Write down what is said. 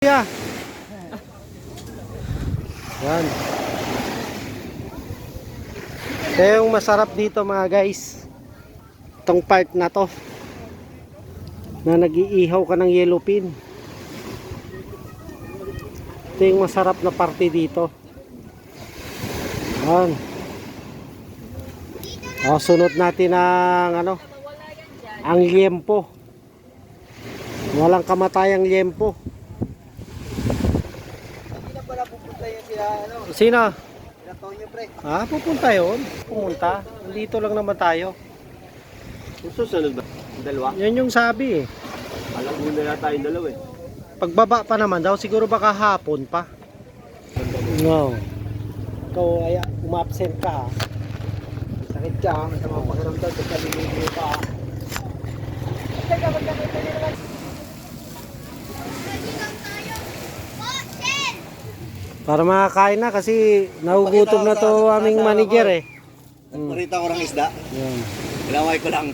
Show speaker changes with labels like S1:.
S1: Kuya. Yan. Ito yung masarap dito mga guys. Itong part na to. Na nag-iihaw ka ng yellow pin. Ito yung masarap na parte dito. Yan. O, sunod natin ang ano, ang liempo. Walang kamatayang liempo.
S2: Yan sila, ano,
S1: Sino?
S2: sila Tonyo, pre.
S1: Ah, pupunta yun. Pumunta. Nandito lang naman tayo.
S2: Yung susunod ba? Dalawa?
S1: Yan yung sabi eh.
S2: Alam mo na tayong dalawa eh.
S1: Pagbaba pa naman daw, siguro baka hapon pa. No. Ikaw ay umabsent ka ha.
S2: Sakit ka, masama pakiramdam, sa kaliligo ka.
S1: Para makakain na kasi nagugutom na to aming manager eh.
S2: Nagparita ko ng isda.
S1: Yan.
S2: Ilaway ko lang.